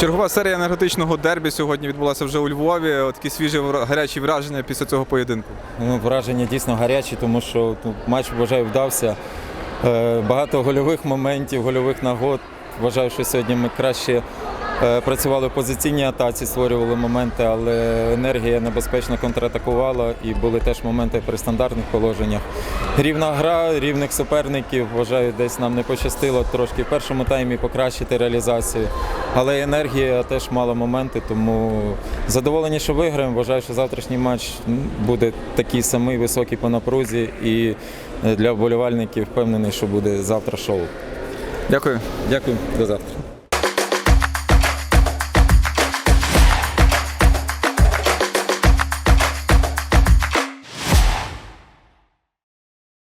Чергова серія енергетичного дербі сьогодні відбулася вже у Львові. От такі свіжі гарячі враження після цього поєдинку. Ну, враження дійсно гарячі, тому що матч вважаю вдався. Е, Багато гольових моментів, гольових нагод. Вважаю, що сьогодні ми краще працювали в позиційній атаці, створювали моменти, але енергія небезпечно контратакувала і були теж моменти при стандартних положеннях. Рівна гра, рівних суперників. Вважаю, десь нам не пощастило трошки в першому таймі покращити реалізацію. Але енергія теж мала моменти, тому задоволені, що виграємо. Вважаю, що завтрашній матч буде такий самий високий по напрузі. І е, для вболівальників впевнений, що буде завтра шоу. Дякую. Дякую, до завтра.